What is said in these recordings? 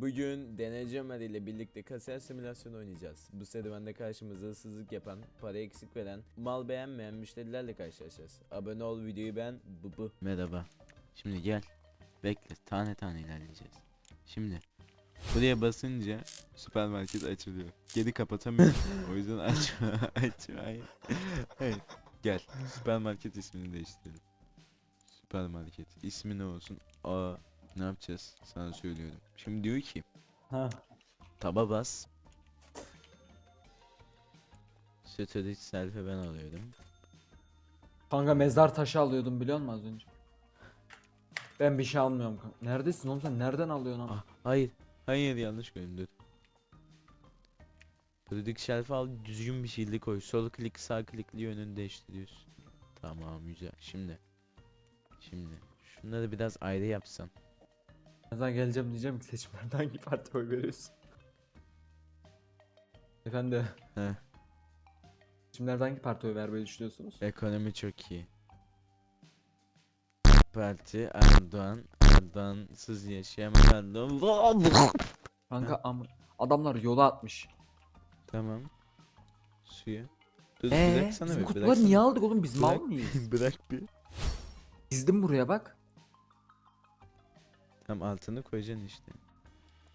Bugün Deneyci Ömer ile birlikte kasiyer simülasyonu oynayacağız. Bu serüvende karşımıza hırsızlık yapan, para eksik veren, mal beğenmeyen müşterilerle karşılaşacağız. Abone ol, videoyu beğen, bıbı. Merhaba. Şimdi gel. Bekle. Tane tane ilerleyeceğiz. Şimdi. Buraya basınca süpermarket açılıyor. Geri kapatamıyorum. o yüzden açma. açma. Hayır. Hayır. Gel. Süpermarket ismini değiştirelim. Süpermarket. İsmi ne olsun? Aa. Ne yapacağız? Sana söylüyorum. Şimdi diyor ki. Ha. Taba bas. Sütü selfie ben alıyorum. Kanka mezar taşı alıyordum biliyor musun az önce? Ben bir şey almıyorum kanka. Neredesin oğlum sen? Nereden alıyorsun ama? Ah, hayır. Hayır yanlış koydum dur. Product shelf'e al düzgün bir şekilde koy. Sol klik sağ klikli yönünü değiştiriyorsun. Tamam güzel. Şimdi. Şimdi. Şunları biraz ayrı yapsan. Sana geleceğim diyeceğim ki seçimlerde hangi partiye oy veriyorsun? Efendi. Heh. Seçimlerde hangi partiye oy vermeyi düşünüyorsunuz? Ekonomi çok iyi. Parti Erdoğan. Erdoğansız yaşayamam Erdoğan. Kanka am adamlar yola atmış. tamam. Suyu. Dur Eee bıraksana bizim bir, kutuları bıraksana. niye aldık oğlum biz mal Bırak- mıyız? Bırak bir. Dizdim buraya bak. Tam altını koyacaksın işte.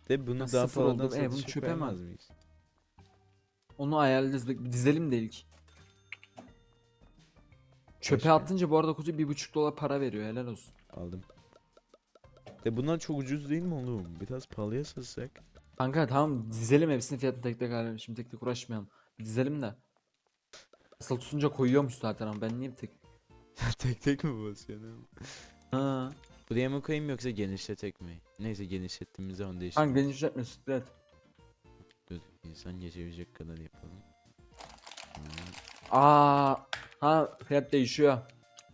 De bunu Ben daha sıfır oldum. E, bunu satışa çöpe mi koyamaz mıyız? Onu ayarlayacağız. Bir Dizelim de ilk. Çöpe Başka? atınca bu arada kutu bir buçuk dolar para veriyor helal olsun. Aldım. De bunlar çok ucuz değil mi oğlum? Biraz pahalıya satsak. Kanka tamam dizelim hepsini fiyatını tek tek alalım. Şimdi tek tek uğraşmayalım. Dizelim de. Asıl tutunca koyuyormuş zaten ama ben niye bir tek... tek tek mi basıyorsun? Ha. Buraya mı koyayım yoksa genişletek mi? Neyse genişlettiğimizde onu Kanka değiştirelim. genişletme evet. Dur insan geçebilecek kadar yapalım. Hmm. Aa, ha fiyat değişiyor.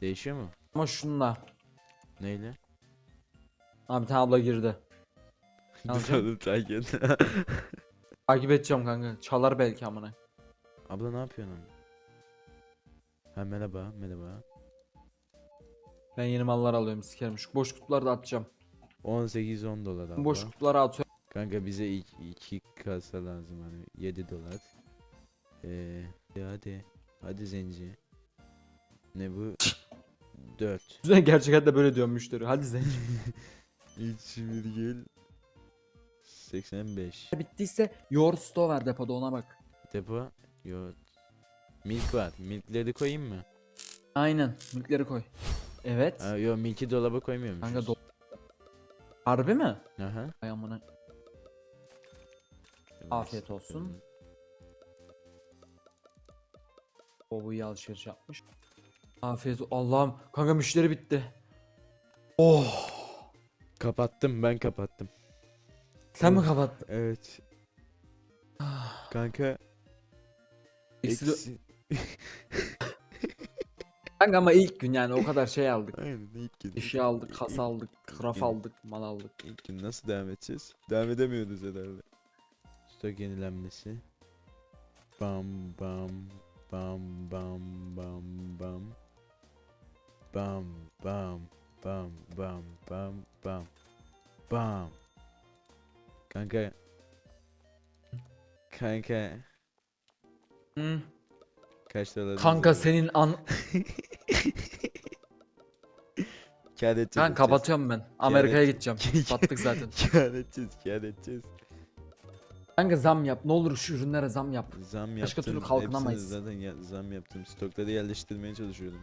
Değişiyor mu? Ama şunla. Neyle? Ha bir tane abla girdi. Dur oğlum takip et. Takip edeceğim kanka. Çalar belki amına. Abla ne yapıyorsun? Ha merhaba merhaba. Ben yeni mallar alıyorum sikerim. Şu boş kutuları da atacağım. 18-10 dolar abla. Boş kutuları atıyorum. Kanka bize 2 kasa lazım hani 7 dolar. Eee hadi hadi zenci. Ne bu? 4. Güzel gerçek hayatta böyle diyorum müşteri. Hadi zenci. 3,85 Bittiyse your store var depoda ona bak. Depo yok. Milk var. Milkleri koyayım mı? Aynen. Milkleri koy. Evet. Aa, yok milki dolaba koymuyormuşuz. Kanka do- Harbi mi? Aha. Ay amına. Afiyet olsun. O bu iyi alışveriş yapmış. Afiyet Allah'ım. Kanka müşteri bitti. Oh. Kapattım ben kapattım. Sen mi kapattın? Evet. Kanka Eksi... Kanka ama ilk gün yani o kadar şey aldık. Aynen ilk gün. Eşya aldık, kasa aldık, raf aldık, mal aldık. İlk gün nasıl devam edeceğiz? Devam edemiyoruz herhalde. Stok yenilenmesi. Bam bam bam bam bam bam. Bam bam bam bam bam bam. Bam. Kanka. Kanka. Hı. Kaç dolar? Kanka senin an... Kâr edeceğiz. Kanka kapatıyorum ben. Amerika'ya gideceğim. Battık zaten. Kâr edeceğiz, kâr edeceğiz. Kanka zam yap. Ne olur şu ürünlere zam yap. Zam yaptım. Başka türlü hepsini kalkınamayız. Zaten ya- zam yaptım. Stokları yerleştirmeye çalışıyordum.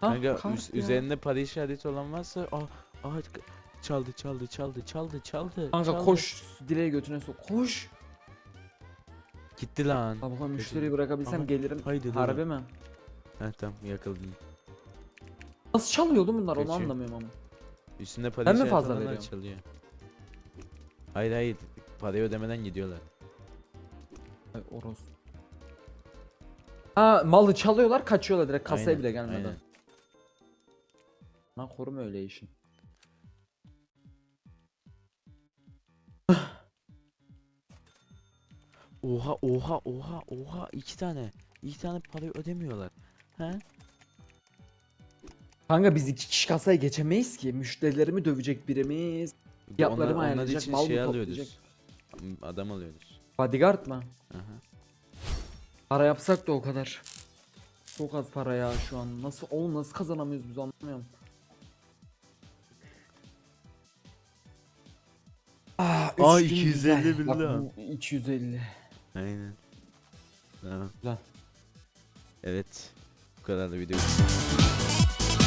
Ha, Kanka üz- ya. üzerinde para işareti olan varsa aa, aa çaldı çaldı çaldı çaldı çaldı. Kanka çaldı. koş. Dileği götüne sok. Koş. Gitti lan. Abi müşteriyi bırakabilsem Aha, gelirim. haydi dur Harbi mi? Heh tamam yakaladım. Nasıl çalıyordu bunlar onu Kaçıyor. anlamıyorum ama. Üstünde para Ben mi işareti fazla veriyorum? çalıyor. Hayır hayır. Parayı ödemeden gidiyorlar. Ay oros. Ha malı çalıyorlar kaçıyorlar direkt kasaya Aynen, bile gelmeden. aynen. Lan koruma öyle işin. Oha oha oha oha iki tane. İki tane parayı ödemiyorlar. He? Kanka biz iki kişi kasaya geçemeyiz ki. Müşterilerimi dövecek birimiz. Fiyatlarımı onlar, onlar ayarlayacak, için mal mı şey toplayacak? alıyoruz. Adam alıyoruz. Bodyguard mı? Aha. Para yapsak da o kadar. Çok az para ya şu an. Nasıl oğlum nasıl kazanamıyoruz biz anlamıyorum. Ah, Aa, gün 250 güzel. bin lira. bu 250. Aynen. Tamam. Güzel. Evet. Bu kadar da video.